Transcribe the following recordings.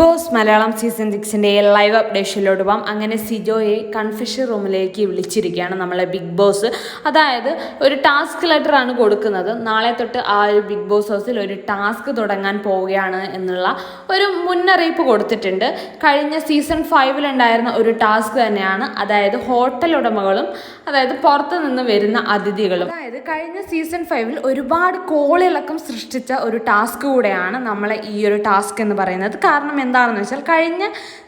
Boss Malayalam season സിക്സിന്റെ live അപ്ഡേഷനിലോട്ട് പോകാം അങ്ങനെ സിജോയെ കൺഫ്യൂഷൻ റൂമിലേക്ക് വിളിച്ചിരിക്കുകയാണ് നമ്മളെ ബിഗ് ബോസ്. അതായത് ഒരു ടാസ്ക് ലെറ്റർ ആണ് കൊടുക്കുന്നത്. നാളെ തൊട്ട് ആ ഒരു ബിഗ് ബോസ് ഹൗസിൽ ഒരു ടാസ്ക് തുടങ്ങാൻ പോവുകയാണ് എന്നുള്ള ഒരു മുന്നറിയിപ്പ് കൊടുത്തിട്ടുണ്ട്. കഴിഞ്ഞ സീസൺ ഫൈവിലുണ്ടായിരുന്ന ഒരു ടാസ്ക് തന്നെയാണ്. അതായത് ഹോട്ടൽ ഉടമകളും അതായത് പുറത്തു നിന്ന് വരുന്ന അതിഥികളും. അതായത് കഴിഞ്ഞ സീസൺ ഫൈവിൽ ഒരുപാട് കോളിളക്കം സൃഷ്ടിച്ച ഒരു ടാസ്ക് കൂടെയാണ് നമ്മളെ ഈ ഒരു ടാസ്ക് എന്ന് പറയുന്നത്. കാരണം എന്താണെന്ന് വെച്ചാൽ കഴിഞ്ഞ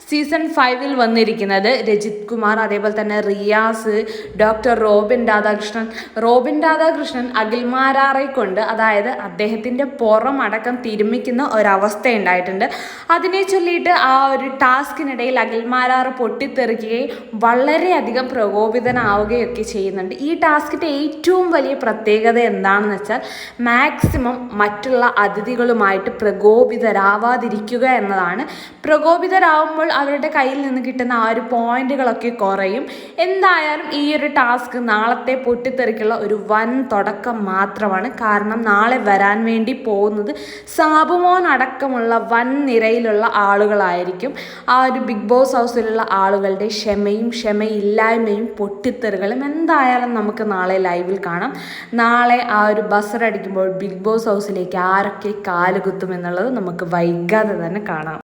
സീസൺ ഫൈവിൽ വന്നിരിക്കുന്നത് രജിത് കുമാർ അതേപോലെ തന്നെ Riyas doctor Robin Radhakrishnan. Robin Radhakrishnan അഖിൽമാരാറെ കൊണ്ട് അതായത് അദ്ദേഹത്തിന്റെ പുറം അടക്കം തിരുമിക്കുന്ന ഒരവസ്ഥ ഉണ്ടായിട്ടുണ്ട് അതിനെ ചൊല്ലിയിട്ട് ആ ഒരു ടാസ്കിനിടയിൽ അഖിൽമാരാറ് പൊട്ടിത്തെറിക്കുകയും വളരെയധികം പ്രകോപിതനാവുകയൊക്കെ ചെയ്യുന്നുണ്ട്. ഈ ടാസ്കിന്റെ ഏറ്റവും വലിയ പ്രത്യേകത എന്താണെന്ന് വെച്ചാൽ മാക്സിമം മറ്റുള്ള അതിഥികളുമായിട്ട് പ്രകോപിതരാവാതിരിക്കുക എന്നതാണ്. പ്രകോപിതരാകുമ്പോൾ അവരുടെ കയ്യിൽ നിന്ന് കിട്ടുന്ന ആ ഒരു പോയിന്റുകളൊക്കെ കുറയും. എന്തായാലും ഈ ഒരു ടാസ്ക് നാളത്തെ പൊട്ടിത്തെറിക്കുള്ള ഒരു വൻ തുടക്കം മാത്രമാണ്. കാരണം നാളെ വരാൻ വേണ്ടി പോകുന്നത് സാബുമോൻ അടക്കമുള്ള വൻ നിരയിലുള്ള ആളുകളായിരിക്കും. ആ ഒരു ബിഗ് ബോസ് ഹൗസിലുള്ള ആളുകളുടെ ക്ഷമയും ക്ഷമയില്ലായ്മയും പൊട്ടിത്തെറികളും എന്തായാലും നമുക്ക് നാളെ ലൈവിൽ കാണാം. നാളെ ആ ഒരു ബസറടിക്കുമ്പോൾ ബിഗ് ബോസ് ഹൗസിലേക്ക് ആരൊക്കെ കാലുകുത്തും എന്നുള്ളത് നമുക്ക് വൈകാതെ തന്നെ കാണാം.